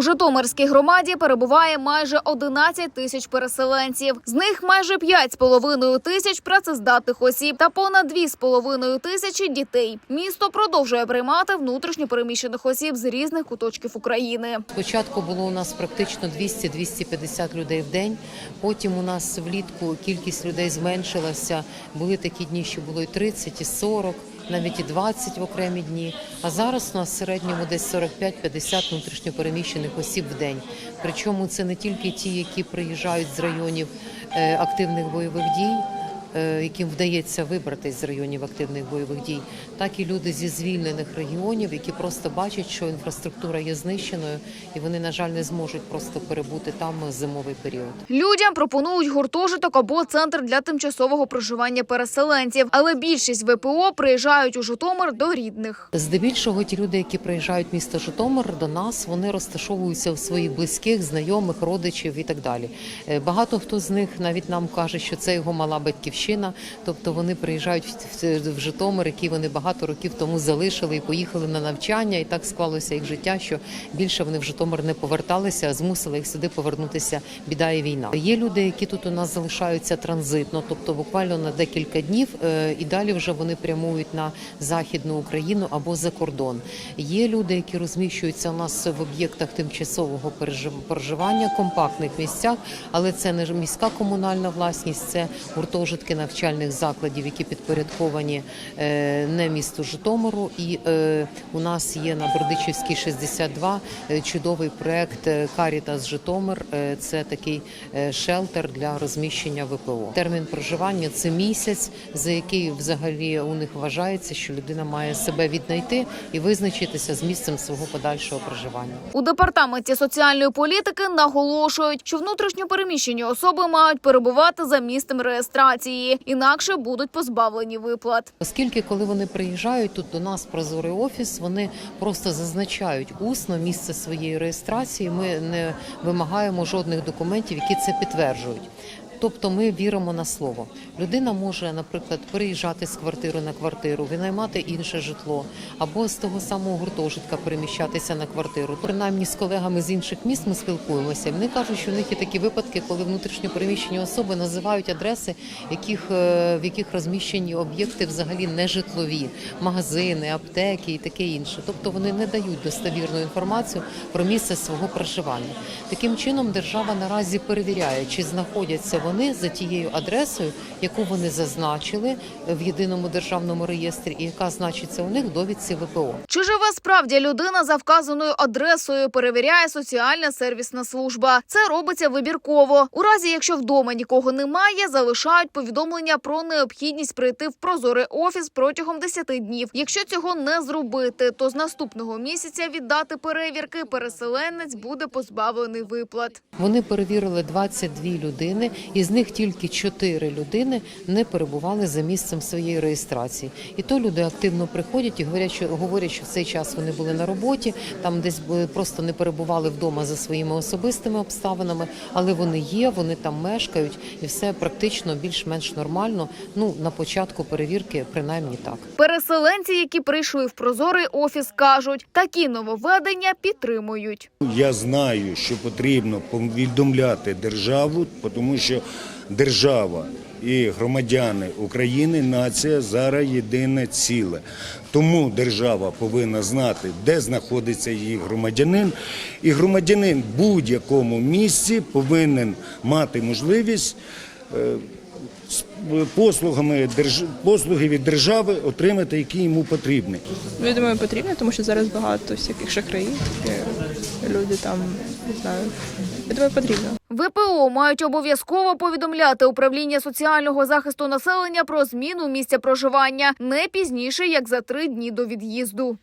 У Житомирській громаді перебуває майже 11 тисяч переселенців. З них майже 5,5 тисяч працездатних осіб та понад 2,5 тисячі дітей. Місто продовжує приймати внутрішньо переміщених осіб з різних куточків України. Спочатку було у нас практично 200-250 людей в день. Потім у нас влітку кількість людей зменшилася. Були такі дні, що було і 30, і 40, навіть і 20 в окремі дні. А зараз у нас в середньому десь 45-50 внутрішньопереміщених осіб в день. Причому це не тільки ті, які приїжджають з районів е, активних бойових дій. Е, Яким вдається вибратись з районів активних бойових дій, так і люди зі звільнених регіонів, які просто бачать, що інфраструктура є знищеною, і вони, на жаль, не зможуть просто перебути там зимовий період. Людям пропонують гуртожиток або центр для тимчасового проживання переселенців, але більшість ВПО приїжджають у Житомир до рідних. Здебільшого ті люди, які приїжджають в місто Житомир до нас, вони розташовуються у своїх близьких, знайомих, родичів і так далі. Е, Багато хто з них навіть нам каже, що це його мала батьківщина, тобто вони приїжджають в- Житомир, який вони багато років тому залишили і поїхали на навчання. І так склалося їх життя, що більше вони в Житомир не поверталися, а змусили їх сюди повернутися. Біда і війна. Є люди, які тут у нас залишаються транзитно, тобто буквально на декілька днів, е, і далі вже вони прямують на західну Україну або за кордон. Є люди, які розміщуються у нас в об'єктах тимчасового проживання, компактних місцях, але це не міська комунальна власність, це гуртожитки навчальних закладів, які підпорядковані е, не місту Житомиру. І е, у нас є на Бердичівській 62 е, чудовий проект Карітас Житомир. Це такий шелтер для розміщення ВПО. Термін проживання це місяць, за який взагалі у них вважається, що людина має себе віднайти і визначитися з місцем свого подальшого проживання. У департаменті соціальної політики наголошують, що внутрішньо переміщені особи мають перебувати за місцем реєстрації, інакше будуть позбавлені виплат. Оскільки, коли вони приїжджають тут до нас прозорий офіс, вони просто зазначають усно місце своєї реєстрації. Ми не вимагаємо жодних документів, які це підтверджують. Тобто ми віримо на слово. Людина може, наприклад, переїжджати з квартири на квартиру, винаймати інше житло, або з того самого гуртожитка переміщатися на квартиру. Принаймні з колегами з інших міст ми спілкуємося. Вони кажуть, що в них є такі випадки, коли внутрішньо переміщені особи називають адреси, яких, е, в яких розміщені об'єкти взагалі не житлові, магазини, аптеки і таке інше. Тобто вони не дають достовірну інформацію про місце свого проживання. Таким чином, держава наразі перевіряє, чи знаходяться вони за тією адресою, яку вони зазначили в єдиному державному реєстрі, і яка значиться у них в довідці ВПО. Чи живе справді людина за вказаною адресою? Перевіряє соціальна сервісна служба. Це робиться вибірково. У разі, якщо вдома нікого немає, залишають повідомлення про необхідність прийти в прозорий офіс протягом 10 днів. Якщо цього не зробити, то з наступного місяця від дати перевірки переселенець буде позбавлений виплат. Вони перевірили 22 людини, із них тільки 4 людини не перебували за місцем своєї реєстрації. І то люди активно приходять і говорять, що говорять, що в цей час вони були на роботі, там десь просто не перебували вдома за своїми особистими обставинами, але вони є, вони там мешкають, і все практично більш-менш нормально. Ну на початку перевірки, принаймні так. Переселенці, які прийшли в прозорий офіс, кажуть, такі нововведення підтримують. Я знаю, що потрібно повідомляти державу, тому що держава і громадяни України нація зараз єдине ціле. Тому держава повинна знати, де знаходиться її громадянин, і громадянин в будь-якому місці повинен мати можливість. е, Послугами послуги від держави отримати, які йому потрібні. Ну, Я думаю, потрібно, тому що зараз багато всяких шахраїв, люди там, не знаю. Я думаю, потрібно. ВПО мають обов'язково повідомляти управління соціального захисту населення про зміну місця проживання не пізніше як за три дні до від'їзду.